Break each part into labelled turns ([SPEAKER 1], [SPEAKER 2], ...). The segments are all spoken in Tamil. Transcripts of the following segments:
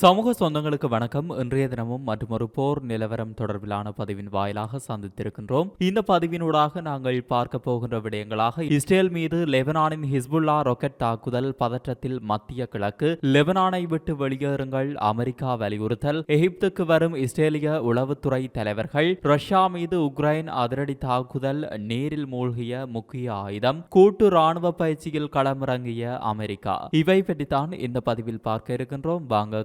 [SPEAKER 1] சமூக சொந்தங்களுக்கு வணக்கம். இன்றைய தினமும் மற்றொரு போர் நிலவரம் தொடர்பிலான பதிவின் வாயிலாக சந்தித்திருக்கின்றோம். இந்த பதிவினூடாக நாங்கள் பார்க்க போகின்ற விடயங்களாக இஸ்ரேல் மீது லெபனானின் ஹிஸ்புல்லா ராக்கெட் தாக்குதல் பதற்றத்தில் மத்திய கிழக்கு லெபனானை விட்டு வெளியேறுங்கள் அமெரிக்கா வலியுறுத்தல் எகிப்துக்கு வரும் இஸ்ரேலிய உளவுத்துறை தலைவர்கள் ரஷ்யா மீது உக்ரைன் அதிரடி தாக்குதல் நீரில் மூழ்கிய முக்கிய ஆயுதம் கூட்டு ராணுவ பயிற்சியில் களமிறங்கிய அமெரிக்கா. இவை பற்றித்தான் இந்த பதிவில் பார்க்க இருக்கின்றோம். வாங்க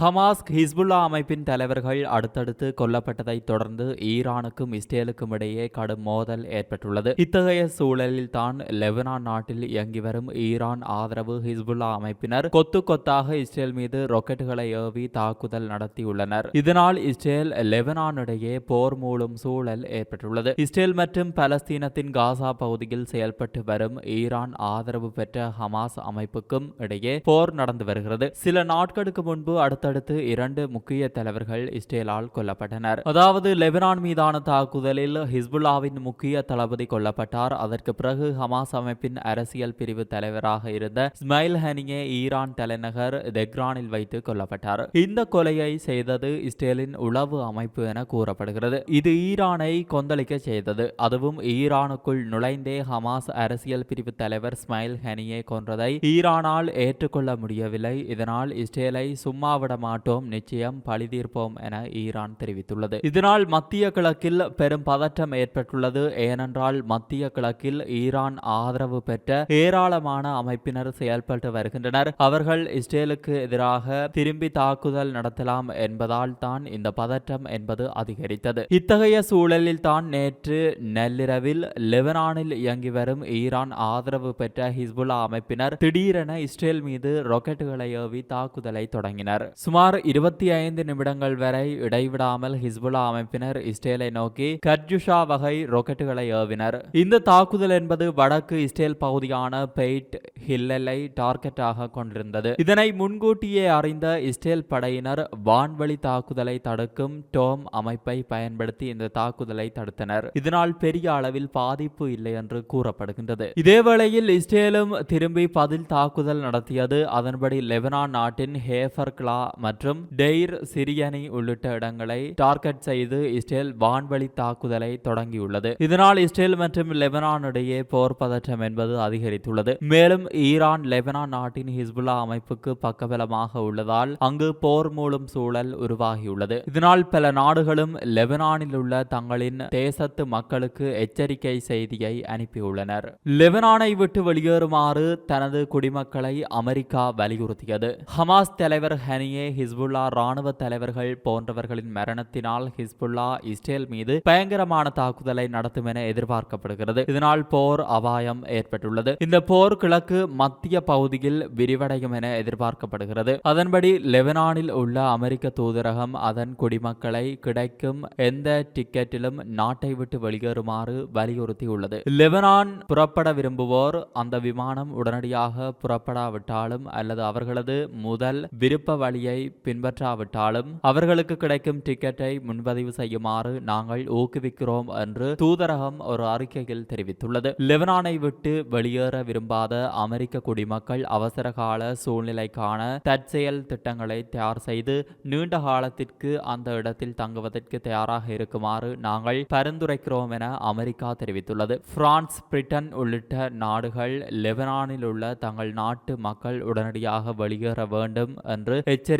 [SPEAKER 1] ஹமாஸ் ஹிஸ்புல்லா அமைப்பின் தலைவர்கள் அடுத்தடுத்து கொல்லப்பட்டதை தொடர்ந்து ஈரானுக்கும் இஸ்ரேலுக்கும் இடையே கடும் மோதல் ஏற்பட்டுள்ளது. இத்தகைய சூழலில் தான் லெபனான் நாட்டில் இயங்கி வரும் ஈரான் ஆதரவு ஹிஸ்புல்லா அமைப்பினர் கொத்து கொத்தாக இஸ்ரேல் மீது ராக்கெட்டுகளை ஏவி தாக்குதல் நடத்தியுள்ளனர். இதனால் இஸ்ரேல் லெபனான் இடையே போர் மூலம் சூழல் ஏற்பட்டுள்ளது. இஸ்ரேல் மற்றும் பலஸ்தீனத்தின் காசா பகுதியில் செயல்பட்டு வரும் ஈரான் ஆதரவு பெற்ற ஹமாஸ் அமைப்புக்கும் இடையே போர் நடந்து வருகிறது. சில நாட்களுக்கு முன்பு அடுத்தடுத்து இரண்டு முக்கிய தலைவர்கள் இஸ்ரேலால் கொல்லப்பட்டனர். அதாவது லெபனான் மீதான தாக்குதலில் ஹிஸ்புல்லாவின் முக்கிய தளபதி கொல்லப்பட்டார். அதற்கு பிறகு ஹமாஸ் அமைப்பின் அரசியல் பிரிவு தலைவராக இருந்த இஸ்மாயில் ஹனியே ஈரான் தலைநகர் தெக்ரானில் வைத்து கொல்லப்பட்டார். இந்த கொலையை செய்தது இஸ்ரேலின் உளவு அமைப்பு என கூறப்படுகிறது. இது ஈரானை கொந்தளிக்க செய்தது. அதுவும் ஈரானுக்குள் நுழைந்தே ஹமாஸ் அரசியல் பிரிவு தலைவர் ஸ்மைல் ஹனியே கொன்றதை ஈரானால் ஏற்றுக்கொள்ள முடியவில்லை. இதனால் இஸ்ரேலை சும்மாவிட விட மாட்டோம் நிச்சயம் பழிதீர்ப்போம் என ஈரான் தெரிவித்துள்ளது. இதனால் மத்திய கிழக்கில் பெரும் பதற்றம் ஏற்பட்டுள்ளது. ஏனென்றால் மத்திய கிழக்கில் ஈரான் ஆதரவு பெற்ற ஏராளமான அமைப்பினர் செயல்பட்டு வருகின்றனர். அவர்கள் இஸ்ரேலுக்கு எதிராக திரும்பி தாக்குதல் நடத்தலாம் என்பதால் தான் இந்த பதற்றம் என்பது அதிகரித்தது. இத்தகைய சூழலில் தான் நேற்று நள்ளிரவில் லெபனானில் இயங்கி வரும் ஈரான் ஆதரவு பெற்ற ஹிஸ்புல்லா அமைப்பினர் திடீரென இஸ்ரேல் மீது ராக்கெட்டுகளை ஏவி தாக்குதலை தொடங்கினர். சுமார் இருபத்தி ஐந்து நிமிடங்கள் வரை இடைவிடாமல் ஹிஸ்புல்லா அமைப்பினர் இஸ்ரேலை நோக்கி கர்ஜுஷா வகை ராக்கெட்டுகளை ஏவினர். இந்த தாக்குதல் என்பது வடக்கு இஸ்ரேல் பகுதியான பெய்ட் ஹில்லலை டார்கெட்டாக கொண்டிருந்தது. இதனை முன்கூட்டியே அறிந்த இஸ்ரேல் படையினர் வான்வழி தாக்குதலை தடுக்கும் டோம் அமைப்பை பயன்படுத்தி இந்த தாக்குதலை தடுத்தனர். இதனால் பெரிய அளவில் பாதிப்பு இல்லை என்று கூறப்படுகின்றது. இதேவேளையில் இஸ்ரேலும் திரும்பி பதில் தாக்குதல் நடத்தியது. அதன்படி லெபனான் நாட்டின் ஹேஃபர் கிளா மற்றும் டெய்ர் சிரியனி உள்ளிட்ட இடங்களை டார்கெட் செய்து இஸ்ரேல் வான்வழி தாக்குதலை தொடங்கியுள்ளது. இதனால் இஸ்ரேல் மற்றும் லெபனான் இடையே போர் பதற்றம் என்பது அதிகரித்துள்ளது. மேலும் ஈரான் லெபனான் நாட்டின் ஹிஸ்புல்லா அமைப்புக்கு பக்கபலமாக உள்ளதால் அங்கு போர் மூலம் சூழல் உருவாகியுள்ளது. இதனால் பல நாடுகளும் லெபனானில் உள்ள தங்களின் தேசத்து மக்களுக்கு எச்சரிக்கை செய்தியை அனுப்பியுள்ளனர். லெபனானை விட்டு வெளியேறுமாறு தனது குடிமக்களை அமெரிக்கா வலியுறுத்தியது. ஹமாஸ் தலைவர் ஹனியே ஹிஸ்புல்லா ராணுவ தலைவர்கள் போன்றவர்களின் மரணத்தினால் ஹிஸ்புல்லா இஸ்ரேல் மீது பயங்கரமான தாக்குதலை நடத்தும் என எதிர்பார்க்கப்படுகிறது. இதனால் போர் அபாயம் ஏற்பட்டுள்ளது. இந்த போர் கிழக்கு மத்திய பகுதியில் விரிவடையும் என எதிர்பார்க்கப்படுகிறது. அதன்படி லெபனானில் உள்ள அமெரிக்க தூதரகம் அதன் குடிமக்களை கிடைக்கும் எந்த டிக்கெட்டிலும் நாட்டை விட்டு வெளியேறுமாறு வலியுறுத்தியுள்ளது. லெபனான் புறப்பட விரும்புவோர் அந்த விமானம் உடனடியாக புறப்படாவிட்டாலும் அல்லது அவர்களது முதல் விருப்ப வழி வழியை பின்பற்றாவிட்டாலும் அவர்களுக்கு கிடைக்கும் டிக்கெட்டை முன்பதிவு செய்யுமாறு நாங்கள் ஊக்குவிக்கிறோம் என்று தூதரகம் ஒரு அறிக்கையில் தெரிவித்துள்ளது. லெபனானை விட்டு வெளியேற விரும்பாத அமெரிக்க குடிமக்கள் அவசர கால சூழ்நிலைக்கான தற்செயல் திட்டங்களை தயார் செய்து நீண்ட காலத்திற்கு அந்த இடத்தில் தங்குவதற்கு தயாராக இருக்குமாறு நாங்கள் பரிந்துரைக்கிறோம் என அமெரிக்கா தெரிவித்துள்ளது. பிரான்ஸ் பிரிட்டன் உள்ளிட்ட நாடுகள் லெபனானில் உள்ள தங்கள் நாட்டு மக்கள் உடனடியாக வெளியேற வேண்டும் என்று எச்சரிக்கை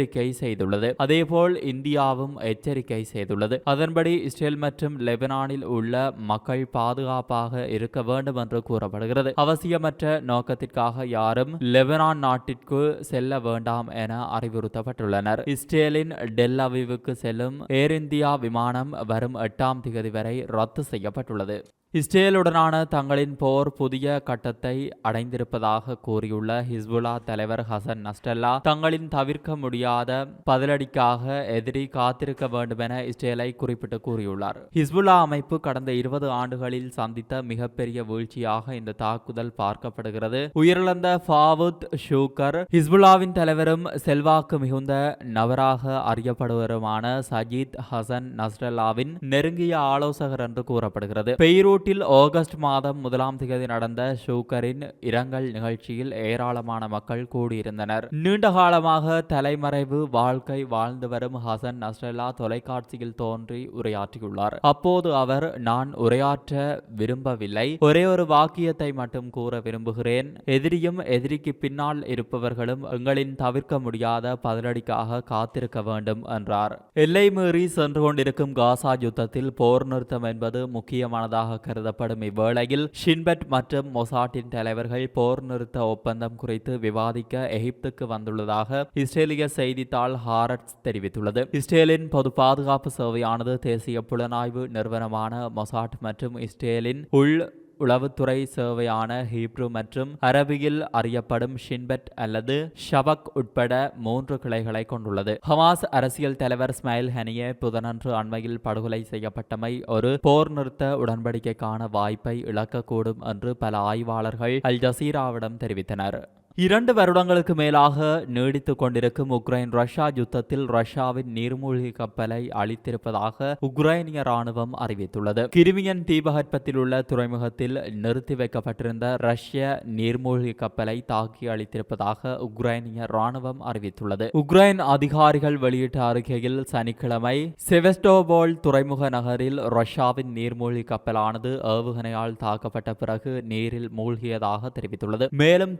[SPEAKER 1] செய்துள்ளது. அதேபோல் இந்தியாவும் எச்சரிக்கை செய்துள்ளது. அதன்படி இஸ்ரேல் மற்றும் லெபனானில் உள்ள மக்கள் பாதுகாப்பாக இருக்க வேண்டும் என்று கூறப்படுகிறது. அவசியமற்ற நோக்கத்திற்காக யாரும் லெபனான் நாட்டிற்கு செல்ல வேண்டாம் என அறிவுறுத்தப்பட்டுள்ளனர். இஸ்ரேலின் டெல் அவிவுக்கு செல்லும் ஏர் இந்தியா விமானம் வரும் எட்டாம் திகதி வரை ரத்து செய்யப்பட்டுள்ளது. இஸ்ரேலுடனான தங்களின் போர் புதிய கட்டத்தை அடைந்திருப்பதாக கூறியுள்ள ஹிஸ்புல்லா தலைவர் ஹசன் நஸ்டல்லா தங்களின் தவிர்க்க முடியாத பதிலடிக்காக எதிரி காத்திருக்க வேண்டும் என இஸ்ரேலை குறிப்பிட்டு கூறியுள்ளார். ஹிஸ்புல்லா அமைப்பு கடந்த இருபது ஆண்டுகளில் சந்தித்த மிகப்பெரிய வீழ்ச்சியாக இந்த தாக்குதல் பார்க்கப்படுகிறது. உயிரிழந்த ஃபாவுத் ஷூக்கர் ஹிஸ்புல்லாவின் தலைவரும் செல்வாக்கு மிகுந்த நபராக அறியப்படுவருமான சஜீத் ஹசன் நஸ்ரல்லாவின் நெருங்கிய ஆலோசகர் என்று கூறப்படுகிறது. பெய்ரூட் பீரூட்டில் ஆகஸ்ட் மாதம் முதலாம் தேதி நடந்த ஷூக்கரின் இரங்கல் நிகழ்ச்சியில் ஏராளமான மக்கள் கூடியிருந்தனர். நீண்ட காலமாக தலைமறைவு வாழ்க்கை வாழ்ந்து வரும் ஹசன் நஸ்ரல்லா தொலைக்காட்சியில் தோன்றி உரையாற்றியுள்ளார். அப்போது அவர் நான் உரையாற்ற விரும்பவில்லை. ஒரே ஒரு வாக்கியத்தை மட்டும் கூற விரும்புகிறேன். எதிரியும் எதிரிக்கு பின்னால் இருப்பவர்களும் எங்களின் தவிர்க்க முடியாத பதிலடிக்காக காத்திருக்க வேண்டும் என்றார். எல்லை மீறி சென்று கொண்டிருக்கும் காசா யுத்தத்தில் போர் நிறுத்தம் என்பது முக்கியமானதாக கருதப்படும். இவ்வேளையில் ஷின்பெட் மற்றும் மொசாட்டின் தலைவர்கள் போர் நிறுத்த ஒப்பந்தம் குறித்து விவாதிக்க எகிப்துக்கு வந்துள்ளதாக இஸ்ரேலிய செய்தித்தாள் ஹாரட்ஸ் தெரிவித்துள்ளது. இஸ்ரேலின் பொது பாதுகாப்பு சேவையானது தேசிய புலனாய்வு நிறுவனமான மொசாட் மற்றும் இஸ்ரேலின் உள் உளவுத்துறை சேவையான ஹீப்ரு மற்றும் அரபியில் அறியப்படும் ஷின்பெட் அல்லது ஷபக் உட்பட மூன்று கிளைகளை கொண்டுள்ளது. ஹமாஸ் அரசியல் தலைவர் ஸ்மைல் ஹனியே புதனன்று அண்மையில் படுகொலை செய்யப்பட்டமை ஒரு போர் நிறுத்த உடன்படிக்கைக்கான வாய்ப்பை இழக்கக்கூடும் என்று பல ஆய்வாளர்கள் அல் ஜசீராவிடம் தெரிவித்தனர். இரண்டு வருடங்களுக்கு மேலாக நீடித்துக் கொண்டிருக்கும் உக்ரைன் ரஷ்யா யுத்தத்தில் ரஷ்யாவின் நீர்மூழ்கி கப்பலை அளித்திருப்பதாக உக்ரைனிய ராணுவம் அறிவித்துள்ளது. கிரிமியன் தீபகற்பத்தில் உள்ள துறைமுகத்தில் நிறுத்தி வைக்கப்பட்டிருந்த ரஷ்ய நீர்மூழ்கி கப்பலை தாக்கி அளித்திருப்பதாக உக்ரைனிய ராணுவம் அறிவித்துள்ளது. உக்ரைன் அதிகாரிகள் வெளியிட்ட அறிக்கையில் சனிக்கிழமை செவஸ்டோபோல் துறைமுக நகரில் ரஷ்யாவின் நீர்மூழ்கி கப்பலானது ஏவுகணையால் தாக்கப்பட்ட பிறகு நீரில் மூழ்கியதாக தெரிவித்துள்ளது. மேலும்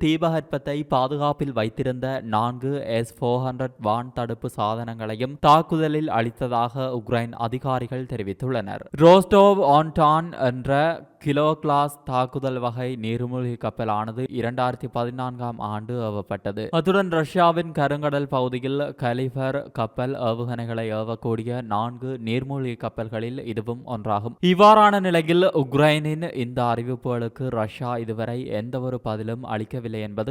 [SPEAKER 1] தீபகற்பத்தை பாதுகாப்பில் வைத்திருந்த நான்கு எஸ் போர் ஹண்ட்ரட் வான் தடுப்பு சாதனங்களையும் தாக்குதலில் அளித்ததாக உக்ரைன் அதிகாரிகள் தெரிவித்துள்ளனர். ரோஸ்டோவ் ஆன்டான் என்ற கிலோ கிளாஸ் தாக்குதல் வகை நீர்மூழ்கி கப்பலானது இரண்டாயிரத்தி பதினான்காம் ஆண்டு ஏவப்பட்டது. அத்துடன் ரஷ்யாவின் கருங்கடல் பகுதியில் கலிபர் கப்பல் ஏவுகணைகளை ஏவக்கூடிய நான்கு நீர்மூழ்கி கப்பல்களில் இதுவும் ஒன்றாகும். இவ்வாறான நிலையில் உக்ரைனின் இந்த அறிவிப்புகளுக்கு ரஷ்யா இதுவரை எந்த ஒரு பதிலும் அளிக்கவில்லை என்பது